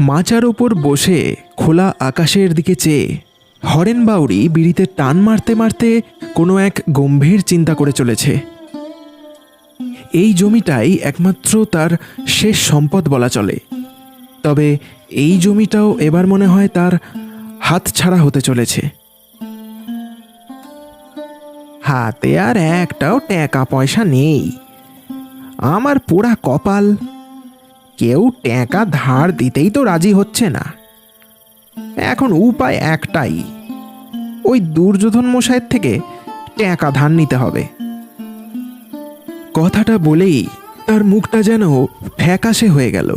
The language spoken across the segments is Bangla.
মাচার ওপর বসে খোলা আকাশের দিকে চেয়ে হরেন বাউরি বিড়িতে টান মারতে মারতে কোনো এক গম্ভীর চিন্তা করে চলেছে। এই জমিটাই একমাত্র তার শেষ সম্পদ বলা চলে। তবে এই জমিটাও এবার মনে হয় তার হাতছাড়া হতে চলেছে। হাতে আর একটাও টাকা পয়সা নেই। আমার পোড়া কপাল কেউ টাকা ধার দিতেই তো রাজি হচ্ছে না। এখন উপায় একটাই, ওই দুর্যোধন মশাইয়ের থেকে টাকা ধার নিতে হবে। কথাটা বলেই তার মুখটা যেন ফ্যাকাশে হয়ে গেল।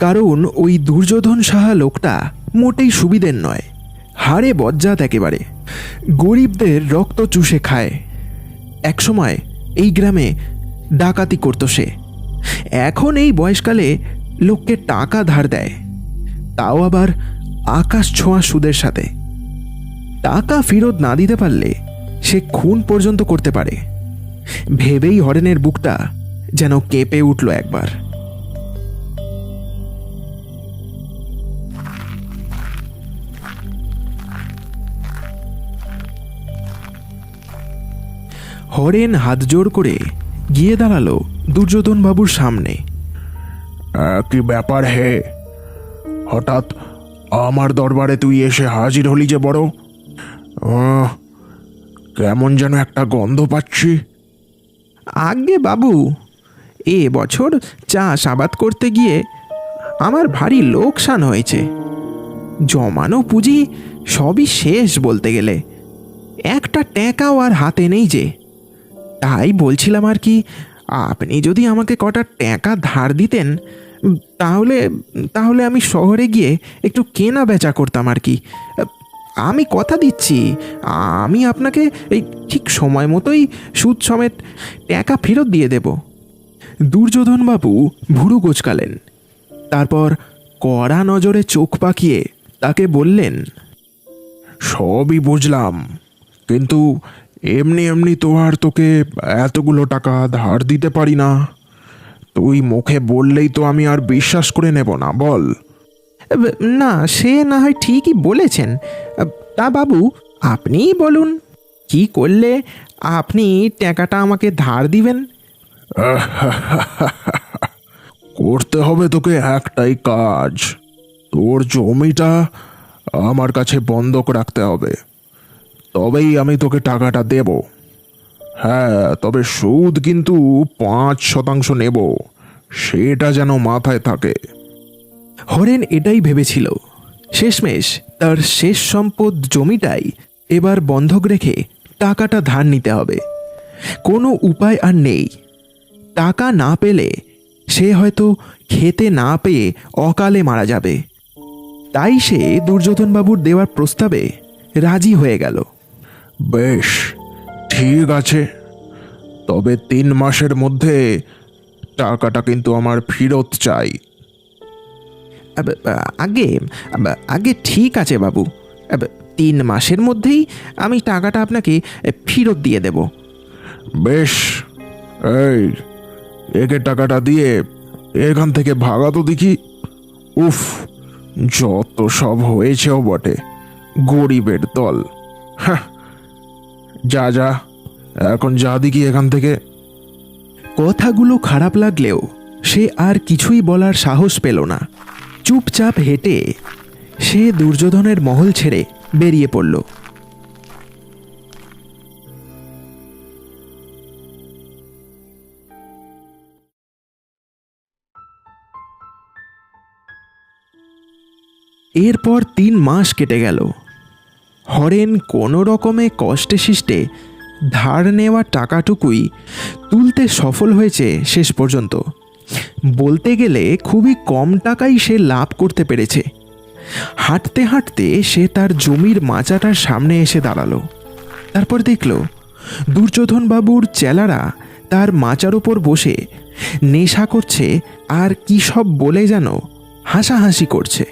কারণ ওই দুর্যোধন সাহা লোকটা মোটেই সুবিধের নয়, হাড়ে বজ্জাত একেবারে। গরিবদের রক্ত চুষে খায়। একসময় এই গ্রামে ডাকাতি করতো সে। এখন এই বয়সকালে লোককে টাকা ধার দেয়, তাও আবার আকাশ ছোঁয়া সুদের সাথে। টাকা ফেরত না দিতে পারলে সে খুন পর্যন্ত করতে পারে। ভেবেই হরেনের বুকটা যেন কেঁপে উঠল একবার। হরেন হাত জোড় করে গিয়ে দাঁড়াল দুর্যোধন বাবুর সামনে। কি ব্যাপার হে? হঠাৎ আমার দরবারে তুই এসে হাজির হলি যে বড়? কেমন যেন একটা গন্ধ পাচ্ছি। আগে বাবু এ বছর চাষ আবাদ করতে গিয়ে আমার ভারী লোকসান হয়েছে। জমানো পুঁজি সবই শেষ বলতে গেলে। একটা টাকাও আর হাতে নেই যে। তাই বলছিলাম আর কি আপনি যদি আমাকে কটা টাকা ধার দিতেন তাহলে তাহলে আমি শহরে গিয়ে একটু কেনা বেচা করতাম আর কি। আমি কথা দিচ্ছি, আমি আপনাকে এই ঠিক সময় মতোই সুদ সমেত টাকা ফেরত দিয়ে দেব। দুর্যোধনবাবু ভুরু গোচকালেন। তারপর কড়া নজরে চোখ পাকিয়ে তাকে বললেন, সবই বুঝলাম, কিন্তু এমনি এমনি তো আর তোকে এতগুলো টাকা ধার দিতে পারি না। তুই মুখে বললেই তো আমি আর বিশ্বাস করে নেব না বল। না সে না হয় ঠিকই বলেছেন। তা বাবু আপনিই বলুন কি করলে আপনি টাকাটা আমাকে ধার দিবেন? করতে হবে তোকে একটাই কাজ। তোর জমিটা আমার কাছে বন্ধক রাখতে হবে। তবেই আমি তোকে টাকাটা দেব। হ্যাঁ তবে সুদ কিন্তু পাঁচ শতাংশ নেব। সেটা যেন মাথায় থাকে। হরেন এটাই ভেবেছিল। শেষমেশ তার শেষ সম্পদ জমিটাই এবার বন্ধক রেখে টাকাটা ধার নিতে হবে। কোনো উপায় আর নেই। টাকা না পেলে সে হয়তো খেতে না পেয়ে অকালে মারা যাবে। তাই সে দুর্যোধনবাবুর দেওয়ার প্রস্তাবে রাজি হয়ে গেল। বেশ ঠিক আছে। তবে তিন মাসের মধ্যে টাকাটা কিন্তু আমার ফেরত চাই। আগে আগে ঠিক আছে বাবু। তিন মাসের মধ্যেই আমি টাকাটা আপনাকে ফেরত দিয়ে দেব। বেশ এই একে টাকাটা দিয়ে এখান থেকে ভাগা তো দেখি। উফ যত সব হয়েছেও বটে গরিবের দল। হ্যাঁ যা যা। এখন যা দেখি এখান থেকে। কথাগুলো খারাপ লাগলেও সে আর কিছুই বলার সাহস পেল না। চুপচাপ হেঁটে সে দুর্যোধনের মহল ছেড়ে বেরিয়ে পড়ল। এরপর তিন মাস কেটে গেল। হরেন কোনো রকমে কষ্টে শিষ্টে ধার নেওয়া টাকাটুকুই তুলতে সফল হয়েছে শেষ পর্যন্ত। বলতে গেলে খুবই কম টাকাই সে লাভ করতে পেরেছে। হাঁটতে হাঁটতে সে তার জমির মাচাটার সামনে এসে দাঁড়াল। তারপর দেখল দুর্যোধন বাবুর চেলারা তার মাচার উপর বসে নেশা করছে আর কী সব বলে যেন হাসাহাসি করছে।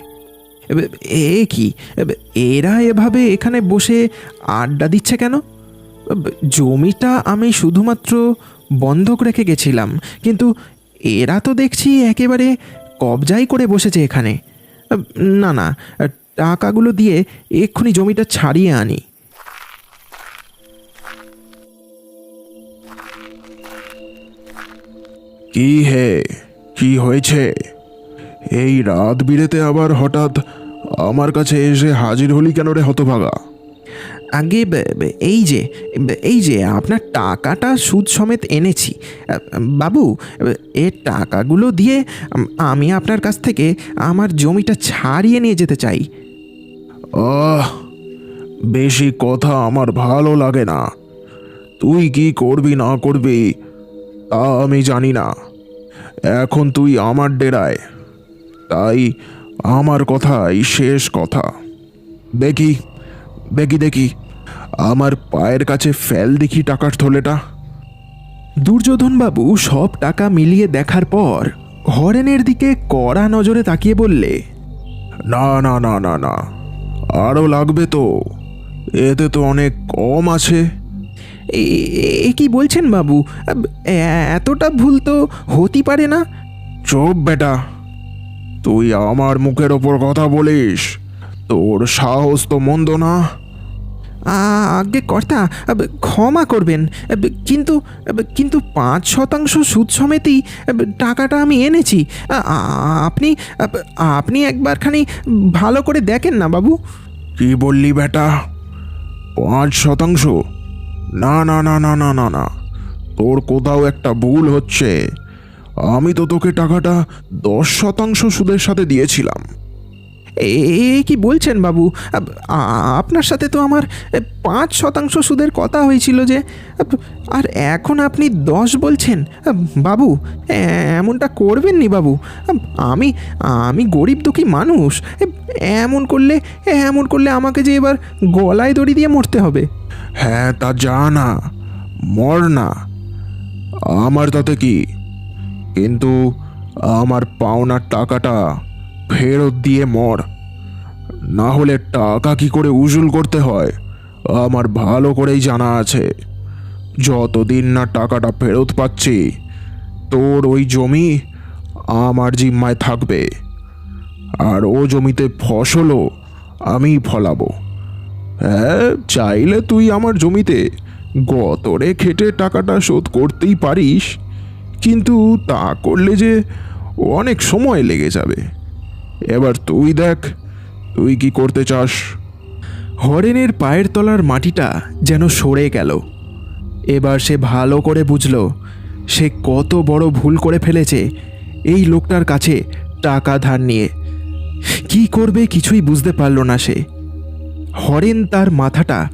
এ- কি? এরা এভাবে এখানে বসে আড্ডা দিচ্ছে কেন? জমিটা আমি শুধুমাত্র বন্ধক রেখে গেছিলাম, কিন্তু এরা তো দেখছি একেবারে কবজাই করে বসেছে এখানে। না না, টাকাগুলো দিয়ে এক্ষুনি জমিটা ছাড়িয়ে আনি। কি হে? কি হয়েছে? এই রাত বিরেতে আবার হঠাৎ আমার কাছে এসে হাজির হলি কেন রে হতভাগা? আগে এই যে এই যে আপনার টাকাটা সুদ সমেত এনেছি। বাবু এর টাকাগুলো দিয়ে আমি আপনার কাছ থেকে আমার জমিটা ছাড়িয়ে নিয়ে যেতে চাই। আহ বেশি কথা আমার ভালো লাগে না। তুই কি করবি না করবি তা আমি জানি না। এখন তুই আমার ডেরায়। তাই আমার কথাই শেষ কথা। দেখি দেখি দেখি আমার পায়ের কাছে ফেল দেখি টাকার থলেটা। দুর্যোধনবাবু সব টাকা মিলিয়ে দেখার পর হরেনের দিকে কড়া নজরে তাকিয়ে বললে না না না না না আরও লাগবে তো। এতে তো অনেক কম আছে। এ- কি বলছেন বাবু? এতটা ভুল তো হতে পারে না। চুপ বেটা। তুই আমার মুখের ওপর কথা বলিস। তোর সাহস তো মন্দ না। আগে কর্তা ক্ষমা করবেন। কিন্তু কিন্তু পাঁচ শতাংশ সুদ সমেতই টাকাটা আমি এনেছি। আপনি আপনি একবারখানি ভালো করে দেখেন না বাবু। কি বললি বেটা? পাঁচ শতাংশ? না না না না না না না। তোর কোথাও একটা ভুল হচ্ছে। আমি তো তোকে টাকাটা দশ শতাংশ সুদের সাথে দিয়েছিলাম। এ- কি বলছেন বাবু? আপনার সাথে তো আমার পাঁচ শতাংশ সুদের কথা হয়েছিল যে আর এখন আপনি দশ বলছেন। বাবু এমনটা করবেন করবেননি বাবু। আমি আমি গরিব দুঃখী মানুষ। এমন করলে এমন করলে আমাকে যে এবার গলায় দড়ি দিয়ে মরতে হবে। হ্যাঁ তা যা না মর না। আমার তাতে কি কিন্তু আমার পাওনার টাকাটা ফেরত দিয়ে মর। না হলে টাকা কি করে উসুল করতে হয়? আমার ভালো করেই জানা আছে। যতদিন না টাকাটা ফেরত পাচ্ছি, তোর ওই জমি আমার জিম্মায় থাকবে। আর ও জমিতে ফসলও আমি ফলাবো। হ্যাঁ চাইলে তুই আমার জমিতে গতরে খেটে টাকাটা শোধ করতেই পারিস। কিন্তু তা করলে যে অনেক সময় লেগে যাবে। এবার তুই দেখ, তুই কি করতে চাস? হরেনের পায়ের তলার মাটিটা যেন সরে গেল। এবার সে ভালো করে বুঝল, সে কত বড় ভুল করে ফেলেছে এই লোকটার কাছে টাকা ধার নিয়ে। কি করবে কিছুই বুঝতে পারল না সে। হরেন তার মাথাটা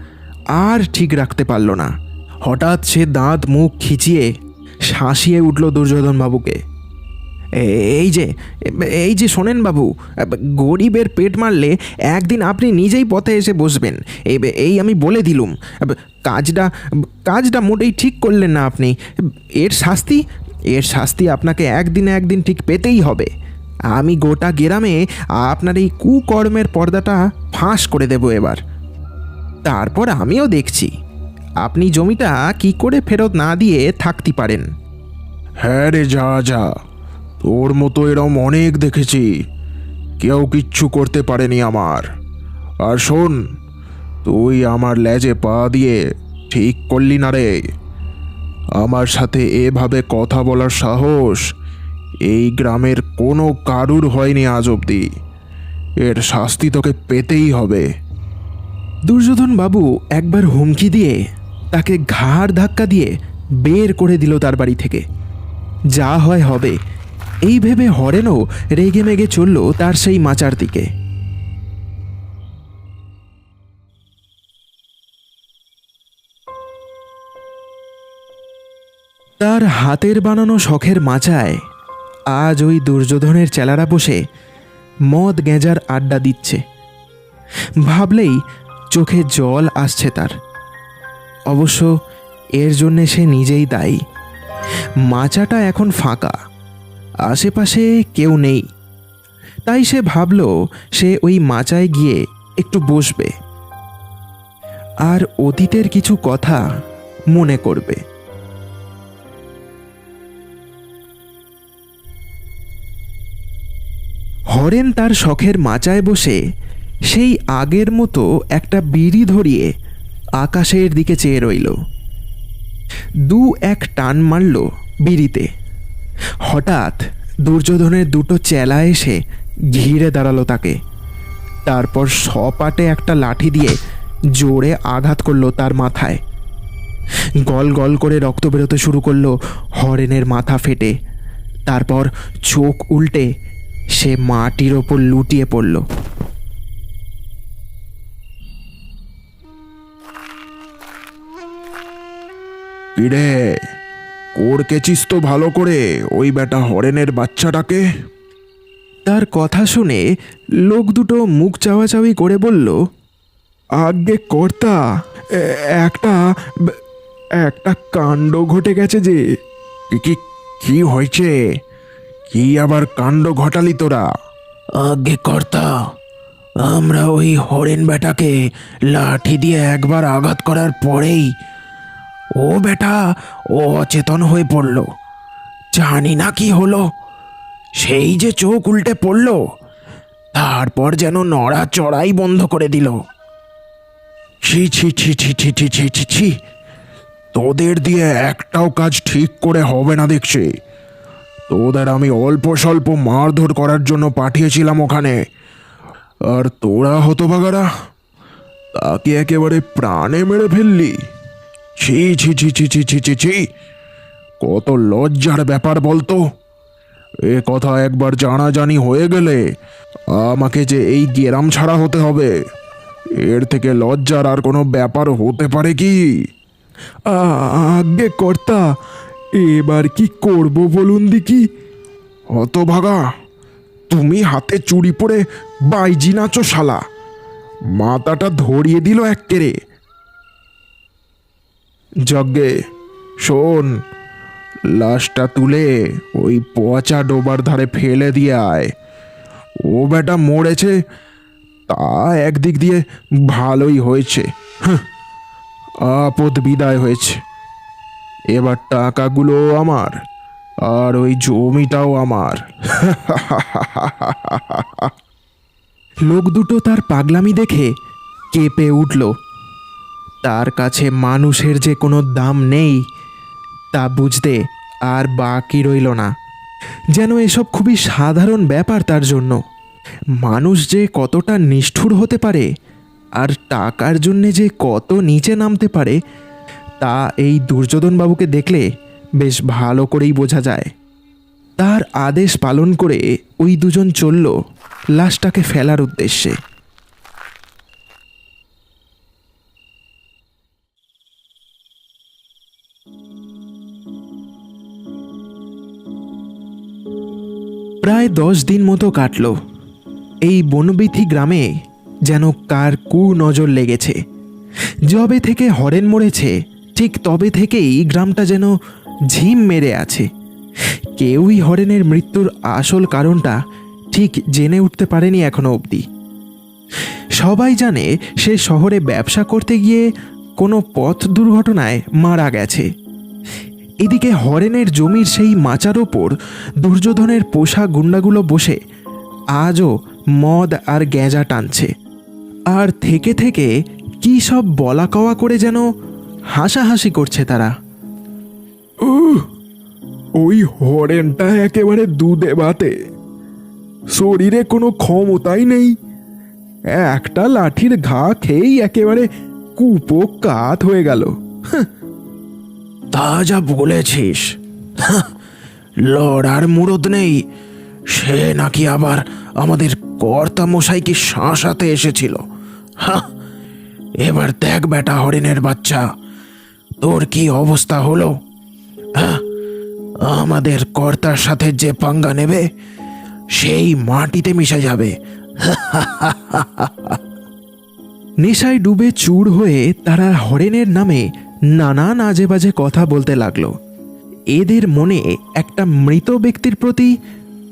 আর ঠিক রাখতে পারল না। হঠাৎ সে দাঁত মুখ খিচিয়ে শাঁসিয়ে উঠল দুর্যোধন বাবুকে। এই যে এই যে শোনেন বাবু, গরিবের পেট মারলে একদিন আপনি নিজেই পথে এসে বসবেন। এই- আমি বলে দিলুম। কাজটা কাজটা মোটেই ঠিক করলেন না আপনি। এর শাস্তি এর শাস্তি আপনাকে একদিন একদিন ঠিক পেতেই হবে। আমি গোটা গ্রামে আপনার এই কুকর্মের পর্দাটা ফাঁস করে দেব এবার। তারপর আমিও দেখছি। আপনি জমিটা কি করে ফেরত না দিয়ে থাকতে পারেন? হ্যাঁ রে যা যা তোর মতো এরম অনেক দেখেছি। কেউ কিচ্ছু করতে পারেনি আমার। আর শোন তুই আমার লেজে পা দিয়ে ঠিক করলি না রে। আমার সাথে এভাবে কথা বলার সাহস এই গ্রামের কোনো কারুর হয়নি আজ অবধি। এর শাস্তি তোকে পেতেই হবে। দুর্যোধন বাবু একবার হুমকি দিয়ে তাকে ঘাড় ধাক্কা দিয়ে বের করে দিল তার বাড়ি থেকে। যা হয় হবে। এই ভেবে হরেনও রেগে মেগে চলল তার সেই মাচার দিকে। তার হাতের বানানো শখের মাচায় আজ ওই দুর্যোধনের চেলারা বসে মদ গেঁজার আড্ডা দিচ্ছে। ভাবলেই চোখে জল আসছে তার। অবশ্য এর জন্যে সে নিজেই দায়ী। মাচাটা এখন ফাঁকা, আশেপাশে কেউ নেই। তাই সে ভাবল সে ওই মাচায় গিয়ে একটু বসবে। আর অতীতের কিছু কথা মনে করবে। হরেন তার শখের মাচায় বসে সেই আগের মতো একটা বিড়ি ধরিয়ে আকাশের দিকে চেয়ে রইল। দু এক টান মারল বিড়িতে। হঠাৎ দুর্যোধনের দুটো চেলা এসে ঘিরে দাঁড়াল তাকে। তারপর সপাটে একটা লাঠি দিয়ে জোরে আঘাত করল তার মাথায়। গল গল করে রক্ত বেরোতে শুরু করল হরেনের মাথা ফেটে। তারপর চোখ উল্টে সে মাটির ওপর লুটিয়ে পড়ল। কিরে কোরকেছিস তো ভালো করে ওই বেটা হরেনের বাচ্চাটাকে। তার কথা শুনে লোক দুটো মুখ চাওয়াচাওয়ি করে বলল আগে কর্তা একটা একটা কাণ্ড ঘটে গেছে যে। কি কি কি হয়েছে? কি আবার কাণ্ড ঘটালি তোরা? আগে কর্তা আমরা ওই হরেন বেটাকে লাঠি দিয়ে একবার আঘাত করার পরেই ও বেটা, ও অচেতন হয়ে পড়ল। জানি না কি হলো। সেই যে চোখ উল্টে পড়ল। তারপর যেন নড়া চড়াই বন্ধ করে দিল। ছি ছি ছি ছি ছি ছি ছি ছি ছি। তোদের দিয়ে একটাও কাজ ঠিক করে হবে না দেখছি। তোদের আমি অল্প স্বল্প মারধর করার জন্য পাঠিয়েছিলাম ওখানে। আর তোরা হতো হতভাগারা, তাকে একেবারে প্রাণে মেরে ফেললি। ছি ছি ছি ছি ছি ছি ছি ছি। কত লজ্জার ব্যাপার বলতো। এ কথা একবার জানাজানি হয়ে গেলে আমাকে যে এই গেরাম ছাড়া হতে হবে এর থেকে লজ্জার আর কোনো ব্যাপার হতে পারে কি? আগে কর্তা এবার কি করব বলুন দেখি। হতভাগা তুমি হাতে চুরি পরে বাইজি নাচো শালা। মাথাটা ধরিয়ে দিল এক্কেরে যজ্ঞে। শোন, লাশটা তুলে ওই পচা ডোবার ধারে ফেলে দিয়ে আয়। ও বেটা মরেছে, তা একদিক দিয়ে ভালোই হয়েছে। আপদ বিদায় হয়েছে। এবার টাকাগুলো আমার, আর ওই জমিটাও আমার। লোক দুটো তার পাগলামি দেখে কেঁপে উঠল। তার কাছে মানুষের যে কোনো দাম নেই, তা বুঝতে আর বাকি রইল না। যেন এসব খুবই সাধারণ ব্যাপার তার জন্য। মানুষ যে কতটা নিষ্ঠুর হতে পারে, আর টাকার জন্যে যে কত নিচে নামতে পারে, তা এই দুর্যোধনবাবুকে দেখলে বেশ ভালো করেই বোঝা যায়। তার আদেশ পালন করে ওই দুজন চলল লাশটাকে ফেলার উদ্দেশ্যে। প্রায় দশ দিন মতো কাটল। এই বনবিথি গ্রামে যেন কার কু নজর লেগেছে। যবে থেকে হরেন মরেছে, ঠিক তবে থেকেই গ্রামটা যেন ঝিম মেরে আছে। কেউই হরেনের মৃত্যুর আসল কারণটা ঠিক জেনে উঠতে পারেনি এখনও অবধি। সবাই জানে সে শহরে ব্যবসা করতে গিয়ে কোনো পথ দুর্ঘটনায় মারা গেছে। এদিকে হরেনের জমির সেই মাচার ওপর দুর্যোধনের পোষা গুন্ডাগুলো বসে আজও মদ আর গ্যাঁজা টানছে। আর থেকে থেকে কী সব বলা কওয়া করে যেন হাসাহাসি করছে তারা। ওই হরেনটা একেবারে দুধে ভাতে শরীরে কোনো ক্ষমতাই নেই। একটা লাঠির ঘা খেয়েই একেবারে কুপো কাত হয়ে গেল। তা যা বলেছিস। লড়ার মুরদ নেই। সে নাকি আবার আমাদের কর্তা মশাইকে শাঁসাতে এসেছিল। এবার দেখ বেটা হরিণের বাচ্চা, তোর কি অবস্থা হলো? হ্যাঁ আমাদের কর্তার সাথে যে পাঙ্গা নেবে, সেই মাটিতে মিশে যাবে। নেশায় ডুবে চুর হয়ে তারা হরেনের নামে নানান আজে বাজে কথা বলতে লাগল। এদের মনে একটা মৃত ব্যক্তির প্রতি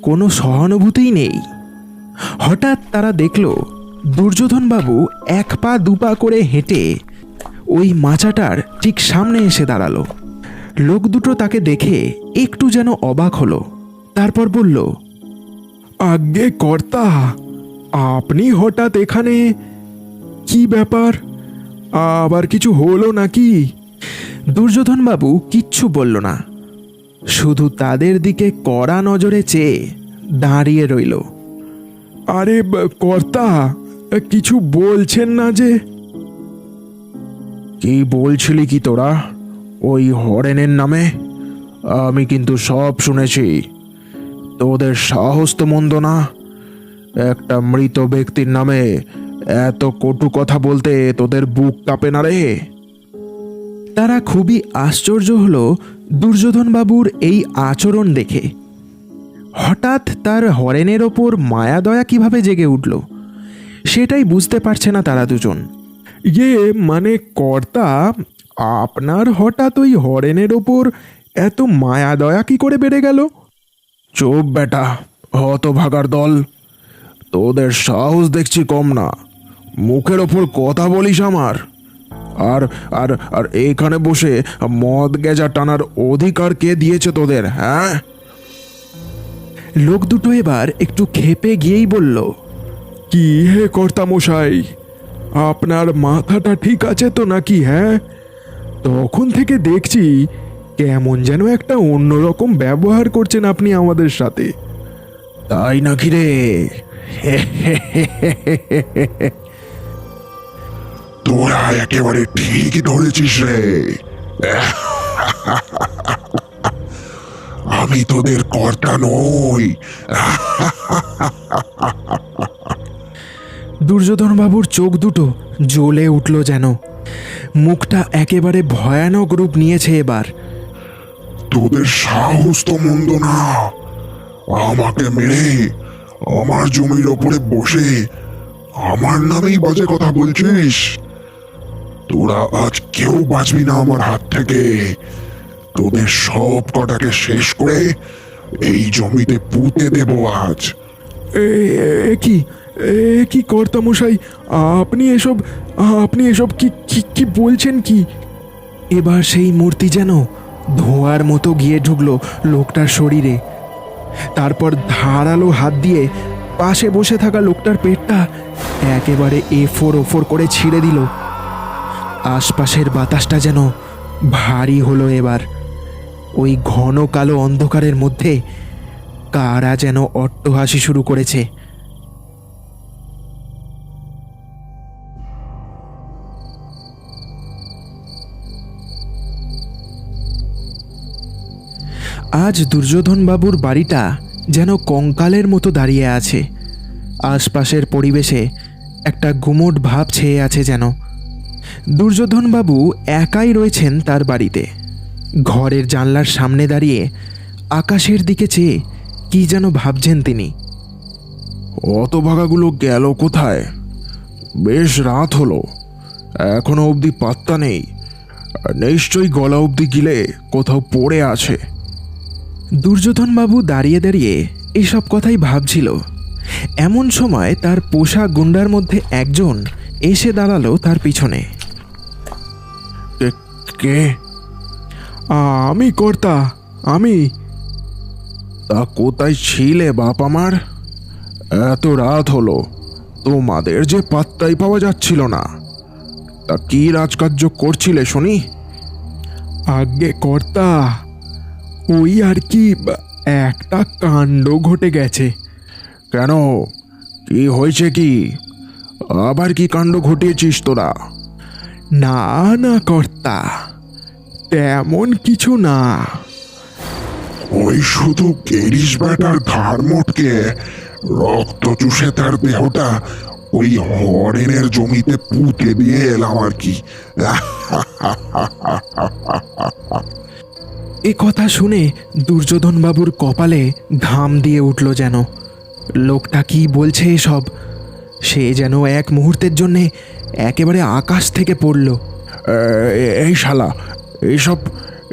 কোনো সহানুভূতিই নেই। হঠাৎ তারা দেখল, দুর্যোধনবাবু এক পা দুপা করে হেঁটে ওই মাচাটার ঠিক সামনে এসে দাঁড়াল। লোক দুটো তাকে দেখে একটু যেন অবাক হলো। তারপর বলল, আজ্ঞে কর্তা, আপনি হঠাৎ এখানে? কি ব্যাপার? আবার কিছু হলো নাকি? দুর্যোধনবাবু কিচ্ছু বলল না। শুধু তাদের দিকে কড়া নজরে চেয়ে দাঁড়িয়ে রইল। আরে কর্তা কিছু বলছেন না যে। কি বলছিলি কি তোরা? ওই হরেনের নামে? আমি কিন্তু সব শুনেছি। তোদের সাহস তো মন্দ না। একটা মৃত ব্যক্তির নামে এত কটু কথা বলতে তোদের বুক কাঁপে না রে। তারা খুবই আশ্চর্য হলো দুর্যোধনবাবুর এই আচরণ দেখে। হঠাৎ তার হরেনের ওপর মায়া দয়া কীভাবে জেগে উঠল, সেটাই বুঝতে পারছে না তারা দুজন। ইয়ে মানে কর্তা, আপনার হঠাৎ ওই হরেনের ওপর এত মায়া দয়া কি করে বেড়ে গেল? চুপ বেটা, হতভাগার দল। তোদের সাহস দেখছি কম না। মুখের ওপর কথা বলিস আমার। আর আর আর এখানে বসে মদ গেজা টানার অধিকার কে দিয়েছে তোদের হ্যাঁ? লোক দুটো এবার একটু খেপে গিয়েই বলল কি হে কর্তা মশাই আপনার মাথাটা ঠিক আছে তো নাকি হ্যাঁ? তখন থেকে দেখছি কেমন যেন একটা অন্যরকম ব্যবহার করছেন আপনি আমাদের সাথে। তাই নাকি রে? তোরা একেবারে ঠিক ধরেছিস রে। আমি তোদের কর্তা নই। দুর্যোধন বাবুর চোখ দুটো জ্বলে উঠল যেন। মুখটা একেবারে ভয়ানক রূপ নিয়েছে এবার। তোদের সাহস তো মন্দ না। আমাকে মেরে আমার জমির ওপরে বসে আমার নামেই বাজে কথা বলছিস। তোরা আজ কেউ বাঁচবি না আমার হাত থেকে। তোদের সব কটাকে শেষ করে এই জমিতে পুঁতে দেব আজ। এ কি এ কি আপনি এসব আপনি এসব কি কি কি বলছেন কি? এবার সেই মূর্তি যেন ধোঁয়ার মতো গিয়ে ঢুকলো লোকটার শরীরে। তারপর ধারালো হাত দিয়ে পাশে বসে থাকা লোকটার পেটটা একেবারে এফোর ওফোর করে ছিঁড়ে দিল। আশপাশের বাতাসটা যেন ভারী হলো এবার। ওই ঘন কালো অন্ধকারের মধ্যে কারা যেন অট্টহাসি শুরু করেছে। আজ দুর্যোধনবাবুর বাড়িটা যেন কঙ্কালের মতো দাঁড়িয়ে আছে। আশপাশের পরিবেশে একটা গুমোট ভাব ছেয়ে আছে যেন। দুর্যোধনবাবু একাই রয়েছেন তার বাড়িতে। ঘরের জানলার সামনে দাঁড়িয়ে আকাশের দিকে চেয়ে কি যেন ভাবছেন তিনি। অত ভাগাগুলো গেল কোথায়? বেশ রাত হলো। এখনও অবধি পাত্তা নেই। নিশ্চয়ই গলা অবধি গিলে কোথাও পড়ে আছে। দুর্যোধনবাবু দাঁড়িয়ে দাঁড়িয়ে এসব কথাই ভাবছিল। এমন সময় তার পোষা গুন্ডার মধ্যে একজন এসে দাঁড়াল তার পিছনে। কে- আমি কর্তা আমি। তা কোথায় ছিলে বাপ আমার? এত রাত হলো তোমাদের যে পাত্তাই পাওয়া যাচ্ছিল না। তা কি রাজকার্য করছিলে শুনি? আগে কর্তা ওই আর কি একটা কাণ্ড ঘটে গেছে। কেন? কি হয়েছে কি? আবার কি কাণ্ড ঘটিয়েছিস তোরা? না না কর্তা। তেমন কিছু না। ওই শুধু কেরিস ব্যাটার ঘাড় মোটকে রক্ত চুষে তার দেহটা ওই হরেনের জমিতে পুঁতে দিয়ে এলাম আর কি। এ কথা শুনে দুর্যোধনবাবুর কপালে ঘাম দিয়ে উঠল যেন। লোকটা কি বলছে এসব? সে যেন এক মুহূর্তের জন্যে একেবারে আকাশ থেকে পড়ল। এই শালা এইসব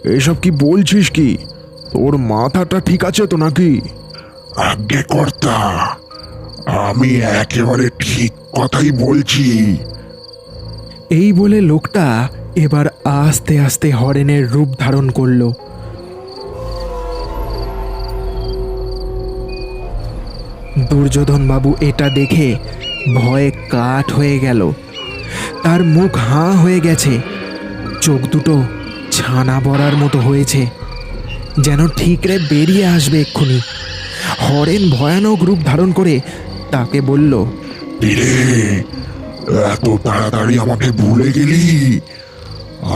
এইসব কি বলছিস কি? তোর মাথাটা ঠিক আছে তো নাকি? আজ্ঞে কর্তা আমি একেবারে ঠিক কথাই বলছি। এই বলে লোকটা এবার আস্তে আস্তে হরেনের রূপ ধারণ করল। দুর্যোধন বাবু এটা দেখে ভয়ে কাঠ হয়ে গেল। তার মুখ হাঁ হয়ে গেছে। চোখ দুটো ছানা বড়ার মতো হয়েছে, যেন ঠিকরে বেরিয়ে আসবে এক্ষুনি। হরেন ভয়ানক রূপ ধারণ করে তাকে বলল এত তাড়াতাড়ি আমাকে ভুলে গেলি?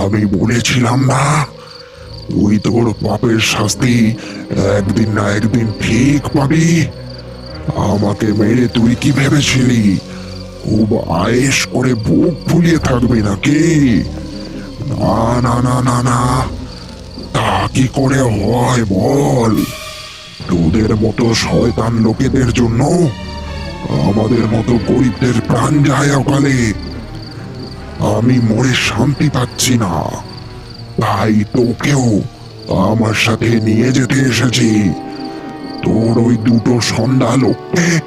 আমি বলেছিলাম না তুই তোর পাপের শাস্তি একদিন না একদিন ঠিক পাবি। আমাকে মেরে তুই কি ভেবেছিলি? খুব আয়েস করে বুক ফুলিয়ে থাকবি নাকি? না না না না না। তা কি করে হয় বল? তোদের মতো শয়তান লোকেদের জন্য আমাদের মতো গরিবদের প্রাণ যায় অকালে। আমি মরে শান্তি পাচ্ছি না। তাই তোকেও আমার সাথে নিয়ে যেতে এসেছি। তোর ওই দুটো সন্ধ্যা লোককে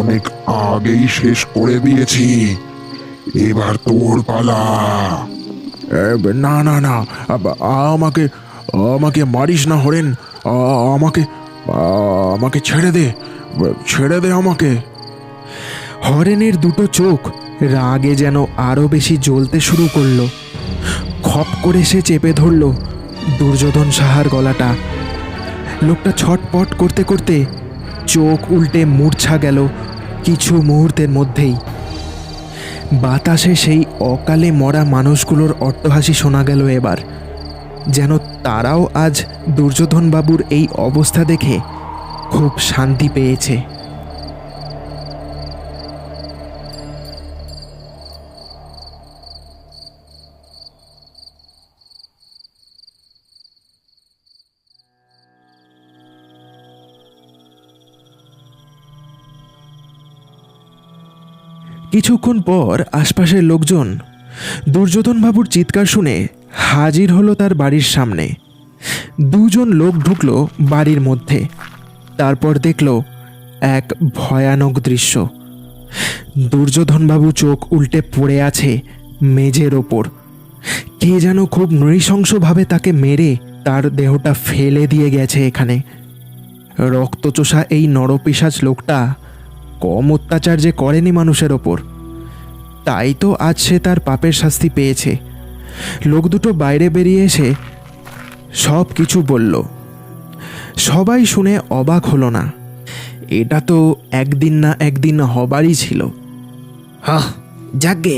অনেক আগেই শেষ করে দিয়েছি। এবার তোর পালা। না না না আমাকে আমাকে মারিস না হরেন আমাকে আমাকে ছেড়ে দে ছেড়ে দে আমাকে। হরেনের দুটো চোখ রাগে যেন আরও বেশি জ্বলতে শুরু করল। খপ করে সে চেপে ধরল দুর্যোধন সাহার গলাটা। লোকটা ছটপট করতে করতে চোখ উল্টে মূর্ছা গেল কিছু মুহূর্তের মধ্যেই। বাতাসে সেই অকালে মরা মানুষগুলোর অট্টহাসি শোনা গেল এবার। যেন তারাও আজ দুর্যোধনবাবুর এই অবস্থা দেখে খুব শান্তি পেয়েছে। কিছুক্ষণ পর আশপাশের লোকজন দুর্যোধন বাবুর চিৎকার শুনে হাজির হলো তার বাড়ির সামনে। দুজন লোক ঢুকলো বাড়ির মধ্যে। তারপর দেখল এক ভয়ানক দৃশ্য। দুর্যোধনবাবু চোখ উল্টে পড়ে আছে মেঝের ওপর। কে যেন খুব নৃশংসভাবে তাকে মেরে তার দেহটা ফেলে দিয়ে গেছে এখানে। রক্তচোষা এই নরপিসাজ লোকটা কম অত্যাচার যে করেনি মানুষের ওপর, তাই তো আজ সে তার পাপের শাস্তি পেয়েছে। লোক দুটো বাইরে বেরিয়ে এসে সব কিছু বলল। সবাই শুনে অবাক হলো না। এটা তো একদিন না একদিন হবারই ছিল। হ্যাঁ যাকে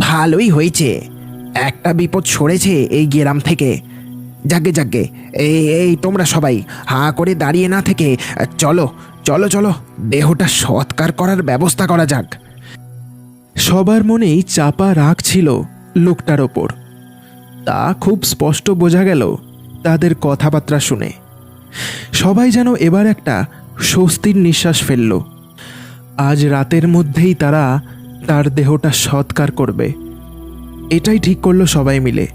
ভালোই হয়েছে। একটা বিপদ সরেছে এই গ্রাম থেকে। যাকে যাকে এই এই, তোমরা সবাই, হা করে দাঁড়িয়ে না থেকে, চলো চলো চলো, দেহটা সৎকার করার ব্যবস্থা করা যাক। সবার মনেই চাপা রাগ ছিল লোকটার ওপর। তা খুব স্পষ্ট বোঝা গেল তাদের কথাবার্তা শুনে। সবাই যেন এবার একটা স্বস্তির নিঃশ্বাস ফেলল। আজ রাতের মধ্যেই তারা তার দেহটা সৎকার করবে। এটাই ঠিক করল সবাই মিলে।